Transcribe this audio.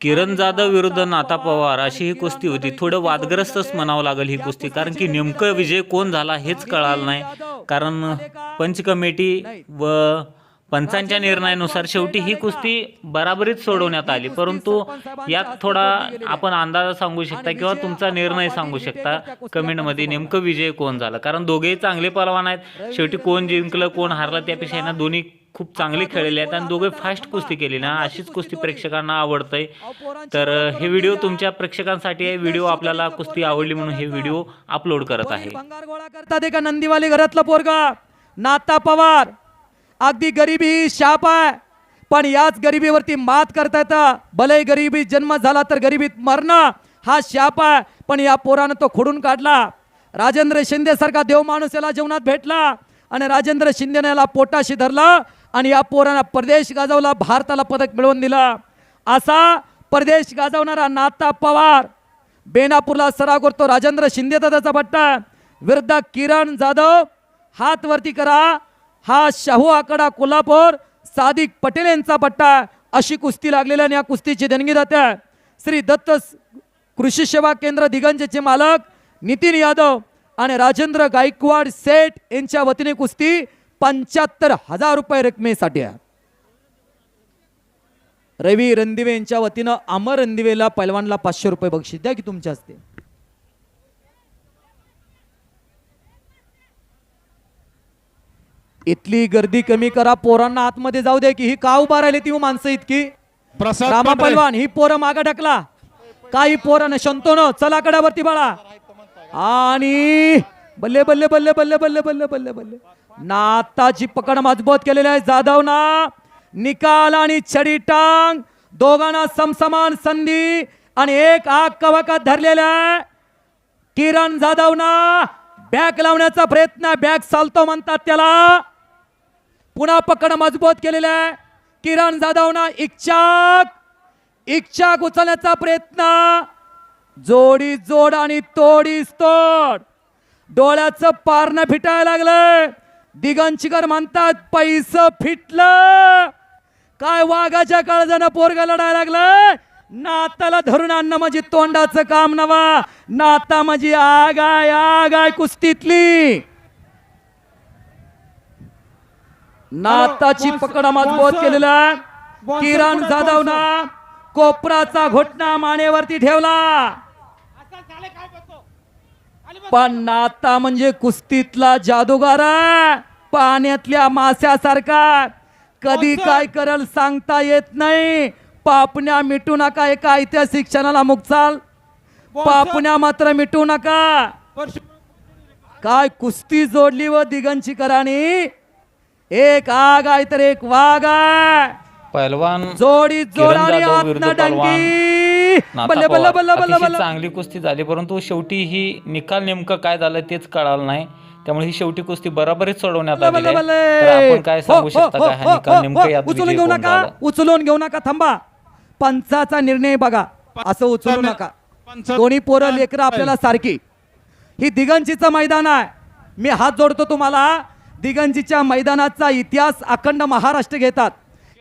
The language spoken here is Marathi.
किरण जाधव विरुद्ध नाता पवार अशी ही कुस्ती होती. थोडं वादग्रस्तच म्हणावं लागेल ही कुस्ती कारण की नेमकं विजय कोण झाला हेच कळालं नाही. कारण पंच कमिटी व पंचांच्या निर्णयानुसार शेवटी ही कुस्ती बराबरीत सोडवण्यात आली. परंतु यात थोडा आपण अंदाज सांगू शकता किंवा तुमचा निर्णय सांगू शकता कमेंटमध्ये नेमकं विजय कोण झाला. कारण दोघेही चांगले पलवान आहेत. शेवटी कोण जिंकलं कोण हारलं त्यापेक्षा यांना दोन्ही खूप चांगले खेळलेले आहेत आणि दोघे फास्ट कुस्ती केली ना अशीच कुस्ती प्रेक्षकांना आवडतंय. तर हे व्हिडिओ तुमच्या प्रेक्षकांसाठी आहे. व्हिडिओ आपल्याला कुस्ती आवडली म्हणून हे व्हिडिओ अपलोड करत आहे. गोळा करतात एका नंदीवाली घरातला पोरगा. नाता पवार. अगदी गरिबी ही शाप आहे. पण याच गरिबीवरती मात करता येतं. भले गरिबी जन्म झाला तर गरिबीत मरणं हा शाप आहे. पण या पोरानं तो खोडून काढला. राजेंद्र शिंदे सारखा देव माणूस याला जीवनात भेटला. आणि राजेंद्र शिंदेने याला पोटाशी धरला आणि या पोरांना परदेश गाजवला भारताला पदक मिळवून दिला. असा परदेश गाजवणारा नाता पवार. बेनापूरला सराव करतो राजेंद्र शिंदे त्याचा पट्टा विरुद्ध किरण जाधव हात वरती करा. हा शाहू आकडा कोल्हापूर सादिक पटेल यांचा पट्टा अशी कुस्ती लागलेली आणि या कुस्तीची देणगी जाते श्री दत्त कृषी सेवा केंद्र दिगंजचे मालक नितीन यादव. आणि राजेंद्र गायकवाड सेठ यांच्या वतीने कुस्ती पंच्याहत्तर हजार रुपये रकमेसाठी आहे. रवी रणदिवे यांच्या वतीनं अमर रणदिवेला पैलवानला पाचशे रुपये बक्षीस द्या की तुमच्या हस्ते. इथली गर्दी कमी करा पोरांना आतमध्ये जाऊ द्या की ही का उभा राहिली ती माणसं इतकी? रामा. पैलवान ही पोरं मागं टाकला. काही पोरं शंतोन चला कडावरती बाळा. आणि बल्ले बल्ले बल्ले बल्ले बल्ले बल्ले बल्ले बल्ले. नाताची पकड मजबूत केलेली आहे जाधव ना निकाल आणि छडी टांग दोघांना समसमान संधी आणि एक आग कवाकात धरलेला आहे. किरण जाधव ना बॅग लावण्याचा प्रयत्न बॅग चालतो म्हणतात त्याला. पुन्हा पकड मजबूत केलेला आहे. किरण जाधव ना इच्छाक इच्छाक उचलण्याचा प्रयत्न. जोडी जोड आणि तोडीस तोड. डोळ्याचं पारणं फिटायला लागलंय दिगंचिकर म्हणतात पैस फिटलं. काय वाघाच्या काळजानं पोरगा लढायला लागलंय नाताला धरून आणणं म्हणजे तोंडाचं काम नवा नाता म्हणजे आगाय आगाय कुस्तीतली. नाताची पकड मजबूत केलेला. किरण जाधव ना कोपराचा घोटणा मानेवरती ठेवला. पण नाता म्हणजे कुस्तीतला जादूगार आहे. पाण्यातल्या माश्यासारखा. कधी काय करल सांगता येत नाही. पापण्या मिटू नका एका ऐतिहासिक क्षणाला मुकचाल पापण्या मात्र मिटू नका. काय कुस्ती जोडली व दिगंचीकरांनी एक आग आहे तर एक वाघ आहे. पहलवान जोडी किरण जोडारी बल्ले बल्ले. बल्ले बल्ले चांगली कुस्ती झाली परंतु शेवटी ही निकाल नेमकं काय झालं तेच कळालं नाही. त्यामुळे ही शेवटी कुस्ती बराबरीत सोडवण्यात आली बल्ले आहे. बल्ले तर आपण काय हो, सांगू हो, शकता हो, का? निकाल नेमकं यात उचलून घेऊ नका? उचलून घेऊ नका थांबा. पंचाचा निर्णय बघा. असं उचलू नका. दोन्ही पोरं लेकरं आपल्याला सारखी. ही दिगंजीचं मैदान आहे. मी हात जोडतो तुम्हाला. दिगंजीच्या मैदानाचा इतिहास अखंड महाराष्ट्र घेतात.